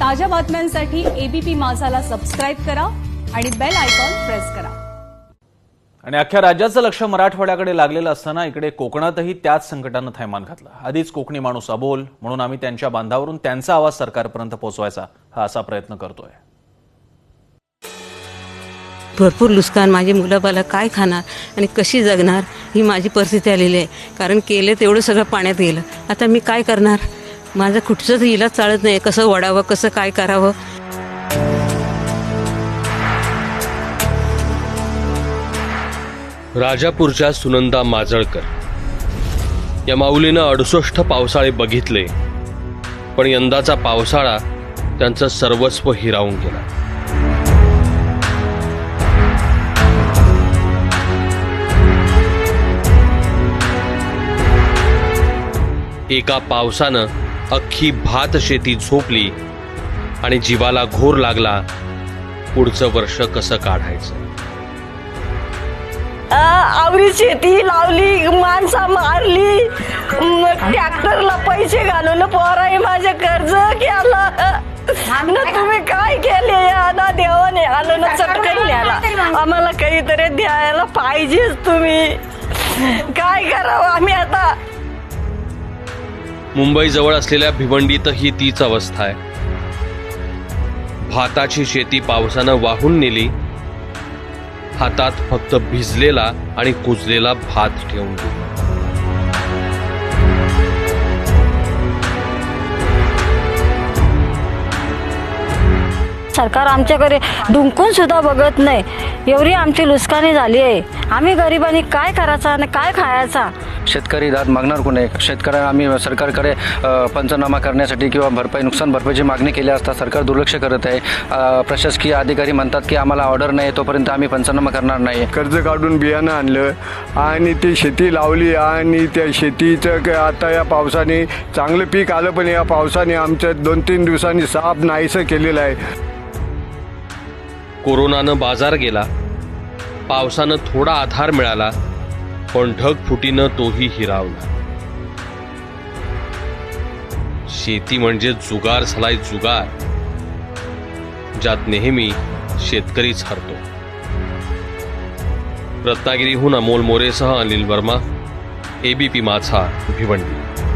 ताज्या बातम्यांसाठी ABP माझाला subscribe करा आणि बेल आयकॉन प्रेस करा. आणि अख्ख्या राज्याचं लक्ष मराठवाड्याकडे लागलेलं असताना इकडे कोकणातही त्याच संकटानं थैमान घातलं. आधीच कोकणी माणूस अबोल म्हणून आम्ही त्यांच्या बांधावरून त्यांचा आवाज सरकारपर्यंत पोहोचवायचा हा असा प्रयत्न करतोय. भरपूर नुकसान माझी मुलं बाला काय खाणार आणि कशी जगणार ही माझी परिस्थिती आलेली आहे. कारण केलं तेवढं सगळं पाण्यात गेलं. आता मी काय करणार? माझं कुठचंच इलाज चालत नाही. कसं वडावं कसं काय करावं? राजापूरच्या सुनंदा माजळकर. या माऊलीनं अडुसष्ट पावसाळे बघितले पण यंदाचा पावसाळा त्यांचं सर्वस्व हिरावून गेला. एका पावसानं अख्खी भात शेती झोपली आणि जीवाला घोर लागला पुढचं वर्ष कसं काढायचं? आ, आवरी शेती लावली माणसं मारली ट्रॅक्टरला पैसे घालून पोराही माझे कर्ज केलं. ना तुम्ही काय केले? ना देवाने आलं ना चटकन न्याला आम्हाला काहीतरी द्यायला पाहिजेच तुम्ही. काय करावं? आम्ही आता मुंबईजवळ असलेल्या भिवंडीतही तीच अवस्था आहे. भाताची शेती पावसानं वाहून नेली. हातात फक्त भिजलेला आणि कुजलेला भात ठेवून दिला. सरकार आमच्याकडे डुंकून सुद्धा बघत नाही. एवढी आमची लुस्कानी झाली आहे. आम्ही गरिबांनी काय करायचा आणि काय खायचा? शेतकरी दाद मागणार कोण? आहे शेतकऱ्यांना आम्ही सरकारकडे पंचनामा करण्यासाठी किंवा भरपाई नुकसान भरपाईची मागणी केली असता सरकार दुर्लक्ष करत आहे. प्रशासकीय अधिकारी म्हणतात की आम्हाला ऑर्डर नाही तोपर्यंत आम्ही पंचनामा करणार नाही. कर्ज काढून बियाणं आणलं आणि ती शेती लावली आणि त्या शेतीचं क- आता या पावसाने चांगलं पीक आलं पण या पावसाने आमचं दोन तीन दिवसांनी साप नाहीसं केलेलं आहे. कोरोनानं बाजार गेला पावसानं थोडा आधार मिळाला पण ढगफुटीनं तोही हिरावला. शेती म्हणजे जुगार झालाय जुगार ज्यात नेहमी शेतकरीच हरतो. रत्नागिरीहून अमोल मोरेसह अनिल वर्मा एबीपी माझा भिवंडी.